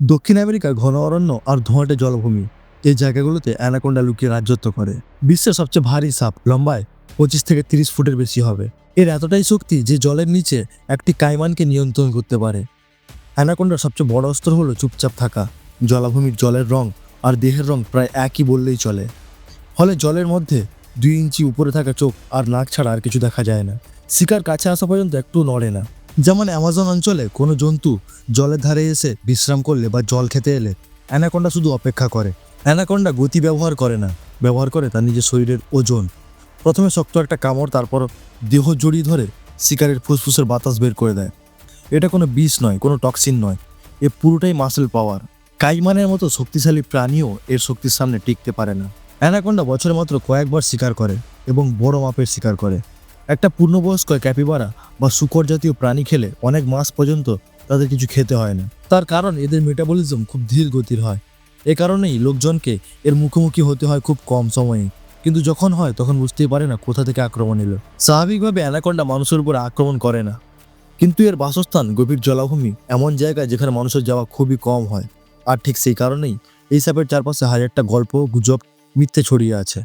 দক্ষিণ আমেরিকার ঘন অরণ্য আর ধোঁয়াটে জলভূমি। এই জায়গাগুলোতে অ্যানাকোন্ডা লুকিয়ে রাজত্ব করে। বিশ্বের সবচেয়ে ভারী সাপ লম্বায় পঁচিশ থেকে তিরিশ ফুটের বেশি হবে। এর এতটাই শক্তি যে জলের নিচে একটি কাইমানকে নিয়ন্ত্রণ করতে পারে। অ্যানাকোন্ডার সবচেয়ে বড় অস্ত্র হলো চুপচাপ থাকা। জলাভূমির জলের রং আর দেহের রং প্রায় একই বললেই চলে। ফলে জলের মধ্যে দুই ইঞ্চি উপরে থাকা চোখ আর নাক ছাড়া আর কিছু দেখা যায় না। শিকার কাছে আসা পর্যন্ত একটু নড়ে না। যেমন অ্যামাজন অঞ্চলে কোনো জন্তু জলের ধারে এসে বিশ্রাম করলে বা জল খেতে এলে অ্যানাকোন্ডা শুধু অপেক্ষা করে। অ্যানাকোন্ডা গতি ব্যবহার করে না, ব্যবহার করে তার নিজের শরীরের ওজন। প্রথমে শক্ত একটা কামড়, তারপর দেহ জড়িয়ে ধরে শিকারের ফুসফুসের বাতাস বের করে দেয়। এটা কোনো বিষ নয়, কোনো টক্সিন নয়, এ পুরোটাই মাসেল পাওয়ার। কাইমানের মতো শক্তিশালী প্রাণীও এর শক্তির সামনে টিকতে পারে না। অ্যানাকোন্ডা বছরে মাত্র কয়েকবার শিকার করে এবং বড় মাপের শিকার করে। একটা পূর্ণবয়স্ক ক্যাপিবারা বা শুকর জাতীয় প্রাণী খেলে অনেক মাস পর্যন্ত তাদের কিছু খেতে হয় না। তার কারণ এদের মেটাবলিজম খুব ধীর গতির হয়। এ কারণেই লোকজনকে এর মুখোমুখি হতে হয় খুব কম সময়ে। কিন্তু যখন হয়, তখন বুঝতেই পারে না কোথা থেকে আক্রমণ এলো। স্বাভাবিকভাবে অ্যানাকোন্ডা মানুষের উপর আক্রমণ করে না। কিন্তু এর বাসস্থান গভীর জলাভূমি, এমন জায়গায় যেখানে মানুষের যাওয়া খুবই কম হয়। আর ঠিক সেই কারণেই এই সাপের চারপাশে হাজারটা গল্প, গুজব, মিথ্যে ছড়িয়ে আছে।